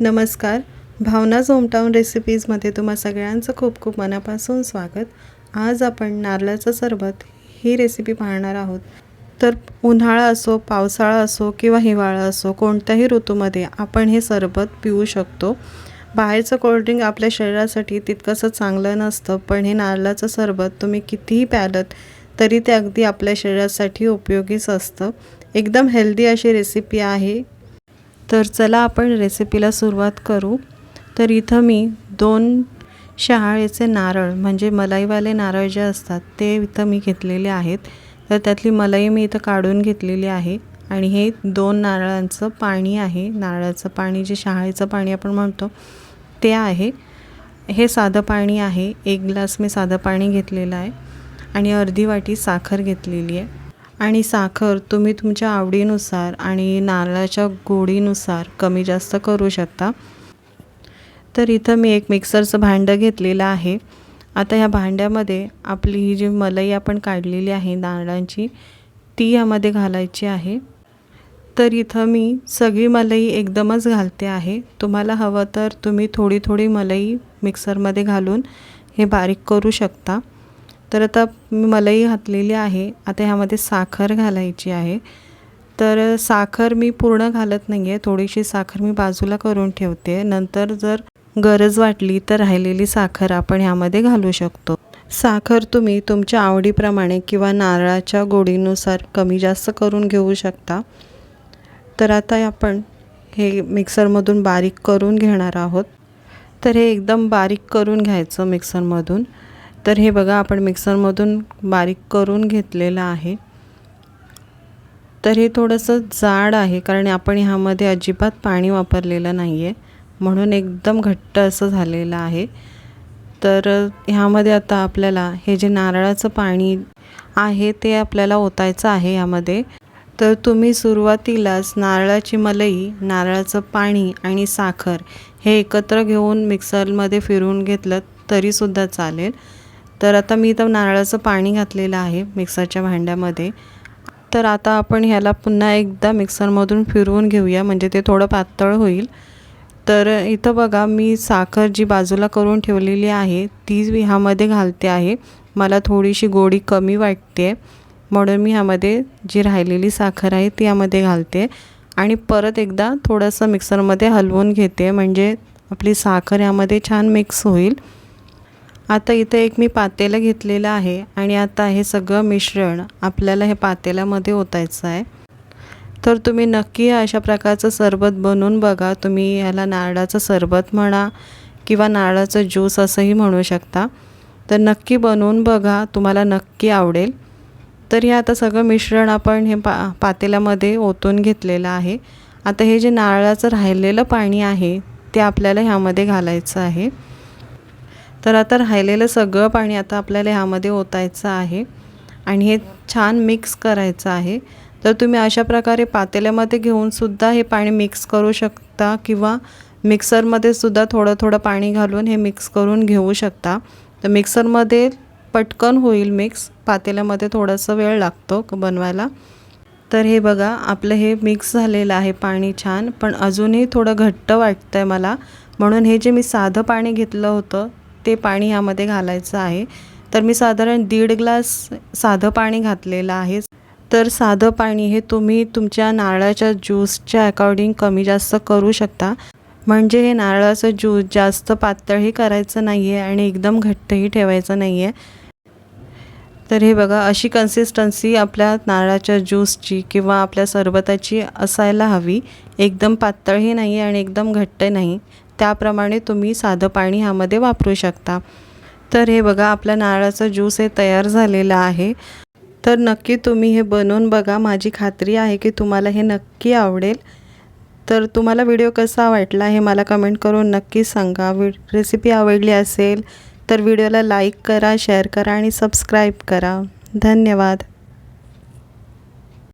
नमस्कार. भावना होमटाऊन रेसिपीजमध्ये तुम्हा सगळ्यांचं खूप खूप मनापासून स्वागत. आज आपण नारळाचं सरबत ही रेसिपी पाहणार आहोत. तर उन्हाळा असो पावसाळा असो किंवा हिवाळा असो कोणत्याही ऋतूमध्ये आपण हे सरबत पिऊ शकतो. बाहेरचं कोल्ड्रिंक आपल्या शरीरासाठी तितकंसं चांगलं नसतं पण हे नारळाचं सरबत तुम्ही कितीही प्यालत तरी ते अगदी आपल्या शरीरासाठी उपयोगीच असतं. एकदम हेल्दी अशी रेसिपी आहे. तर चला आपण रेसिपीला सुरुवात करू. तर इथं मी दोन शहाळेचे नारळ म्हणजे मलाईवाले नारळ जे असतात ते इथं मी घेतलेले आहेत. तर त्यातली मलाई मी इथं काढून घेतलेली आहे. आणि हे दोन नारळांचं पाणी आहे. नारळाचं पाणी जे शहाळेचं पाणी आपण म्हणतो ते आहे. हे साधं पाणी आहे. एक ग्लास मी साधं पाणी घेतलेलं आहे. आणि अर्धी वाटी साखर घेतलेली आहे. आणि साखर तुम्ही तुमच्या आवडीनुसार आणि नारळाच्या गोडीनुसार कमी जास्त करू शकता. तर इथं मी एक मिक्सरचं भांडं घेतलेलं आहे. आता ह्या भांड्यामध्ये आपली ही जी मलई आपण काढलेली आहे नारळांची ती यामध्ये घालायची आहे. तर इथं मी सगळी मलई एकदमच घालते आहे. तुम्हाला हवं तर तुम्ही थोडी थोडी मलई मिक्सरमध्ये घालून हे बारीक करू शकता. तर आता मी मलई घातलेली आहे. आता ह्यामध्ये साखर घालायची आहे. तर साखर मी पूर्ण घालत नाही आहे थोडीशी साखर मी बाजूला करून ठेवते. नंतर जर गरज वाटली तर राहिलेली साखर आपण ह्यामध्ये घालू शकतो. साखर तुम्ही तुमच्या आवडीप्रमाणे किंवा नारळाच्या गोडीनुसार कमी जास्त करून घेऊ शकता. तर आता आपण हे मिक्सरमधून बारीक करून घेणार आहोत. तर हे एकदम बारीक करून घ्यायचं मिक्सरमधून. तर हे बघा आपण मिक्सरमधून बारीक करून घेतलेलं आहे. तर हे थोडंसं जाड आहे कारण आपण ह्यामध्ये अजिबात पाणी वापरलेलं नाही आहे म्हणून एकदम घट्ट असं झालेलं आहे. तर ह्यामध्ये आता आपल्याला हे जे नारळाचं पाणी आहे ते आपल्याला ओतायचं आहे ह्यामध्ये. तर तुम्ही सुरुवातीलाच नारळाची मलई नारळाचं पाणी आणि साखर हे एकत्र घेऊन मिक्सरमध्ये फिरवून घेतलं तरीसुद्धा चालेल. तर आता मी इथं नारळाचं पाणी घातलेलं आहे मिक्सरच्या भांड्यामध्ये. तर आता आपण ह्याला पुन्हा एकदा मिक्सरमधून फिरवून घेऊया म्हणजे ते थोडं पातळ होईल. तर इथं बघा मी साखर जी बाजूला करून ठेवलेली आहे ती ह्यामध्ये घालते आहे. मला थोडीशी गोडी कमी वाटते. म्हणून मी ह्यामध्ये जी राहिलेली साखर आहे ती यामध्ये घालते. आणि परत एकदा थोडंसं मिक्सरमध्ये हलवून घेते म्हणजे आपली साखर यामध्ये छान मिक्स होईल. आता इथं एक मी पातेलं घेतलेलं आहे आणि आता हे सगळं मिश्रण आपल्याला हे पातेल्यामध्ये ओतायचं आहे. तर तुम्ही नक्की अशा प्रकारचं सरबत बनवून बघा. तुम्ही ह्याला नारळाचं सरबत म्हणा किंवा नारळाचं ज्यूस असंही म्हणू शकता. तर नक्की बनवून बघा. तुम्हाला नक्की आवडेल. तर हे आता सगळं मिश्रण आपण हे पा पातेल्यामध्ये ओतून घेतलेलं आहे. आता हे जे नारळाचं राहिलेलं पाणी आहे ते आपल्याला ह्यामध्ये घालायचं आहे. तर आता राहिलेलं सगळं पाणी आता आपल्याला ह्यामध्ये ओतायचं आहे. आणि हे छान मिक्स करायचं आहे. तर तुम्ही अशा प्रकारे पातेल्यामध्ये घेऊनसुद्धा हे पाणी मिक्स करू शकता किंवा मिक्सरमध्ये सुद्धा थोडं थोडं पाणी घालून हे मिक्स करून घेऊ शकता. तर मिक्सरमध्ये पटकन होईल मिक्स पातेल्यामध्ये थोडंसं वेळ लागतो बनवायला. तर हे बघा आपलं हे मिक्स झालेलं आहे पाणी छान. पण अजूनही थोडं घट्ट वाटतं आहे मला. म्हणून हे जे मी साधं पाणी घेतलं होतं ते पाणी ह्यामध्ये घालायचं आहे. तर मी साधारण दीड ग्लास साधं पाणी घातलेलं आहे. तर साधं पाणी हे तुम्ही तुमच्या नारळाच्या ज्यूसच्या अकॉर्डिंग कमी जास्त करू शकता. म्हणजे हे नारळाचं ज्यूस जास्त पातळही करायचं नाही आहे आणि एकदम घट्टही ठेवायचं नाही आहे तर हे बघा अशी कन्सिस्टन्सी आपल्या नारळाच्या ज्यूसची किंवा आपल्या सरबताची असायला हवी. एकदम पातळही नाही आहे आणि एकदम घट्ट नाही. त्याप्रमाणे तुम्ही साधं पाणी ह्यामध्ये वापरू शकता. तर हे बघा आपला नारळाचं ज्यूस हे तयार झालेला आहे. तर नक्की तुम्ही हे बनवून बघा. माझी खात्री आहे की तुम्हाला हे नक्की आवडेल. तर तुम्हाला व्हिडिओ कसा वाटला हे मला कमेंट करून नक्की सांगा. वि रेसिपी आवडली असेल तर व्हिडिओला लाईक करा शेअर करा आणि सबस्क्राईब करा. धन्यवाद.